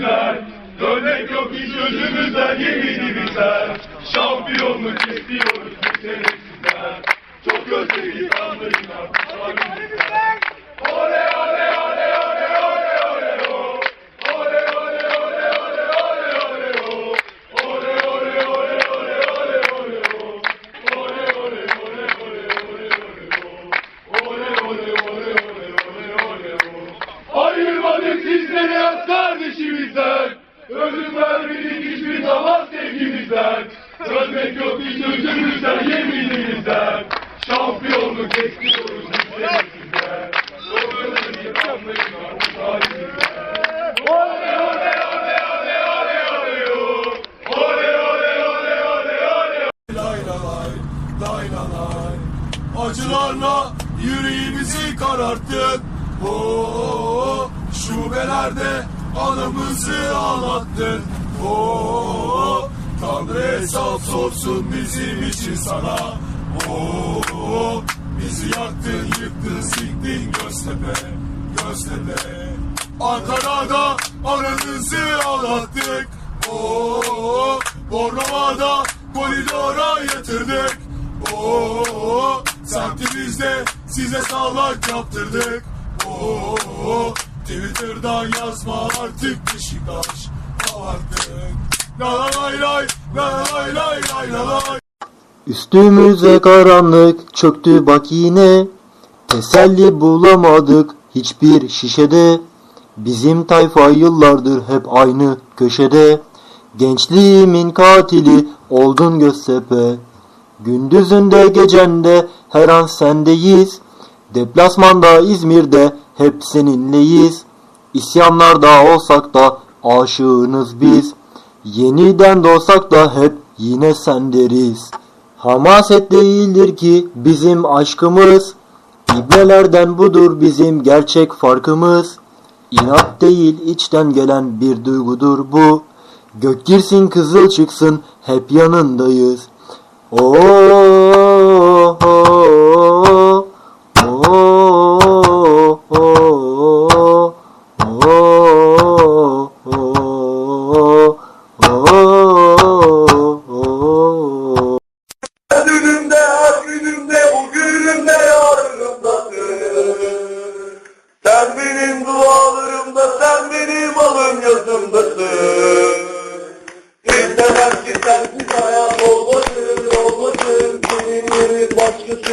bizler. Dönek yok hiç özümüzden yemini bizler. Şampiyonluk istiyoruz bir senesinden. Çok özledik anlayın. Dönmek yok hiç özümüzden yeminimizden Şampiyonluk bekliyoruz bizlerimizden Doğrudur Oley oley oley oley oley oley Oley oley oley oley oley Lay lay lay lay Acılarla yüreğimizi kararttık Oo, şubelerde anımızı ağlattın. Oo, Tanrı hesap sorsun bizim için sana. Oo, bizi yaktın yıktın siktin Göztepe Göztepe. Ankara'da aranızı ağlattık. Oo, Bornova'da koridora yatırdık. Oo, semtimizde size sağlak yaptırdık. Oo, Twitter'dan yazma artık Beşiktaş. Artık Üstümüze karanlık çöktü bak yine. Teselli bulamadık hiçbir şişede. Bizim tayfa yıllardır hep aynı köşede. Gençliğimin katili oldun Göztepe. Gündüzünde gecende her an sendeyiz. Deplasmanda İzmir'de hep seninleyiz. İsyanlarda olsak da aşığınız biz Yeniden doğsak da hep yine sen deriz. Hamaset değildir ki bizim aşkımız. İbnelerden budur bizim gerçek farkımız. İnat değil içten gelen bir duygudur bu. Gök girsin kızıl çıksın hep yanındayız. Oo,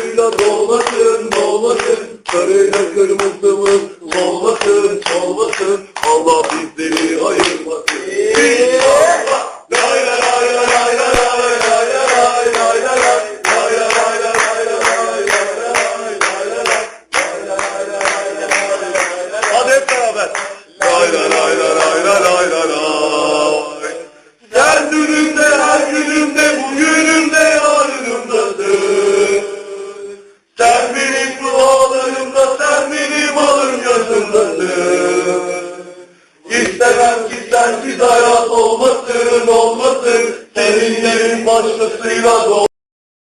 Karıyla dolaşın, dolaşın, karıyla kırmızımız olmasın, olmasın, Allah bizleri ayırmasın. Hidayat olmasın olmasın Seninlerin başkasıyla doğmasın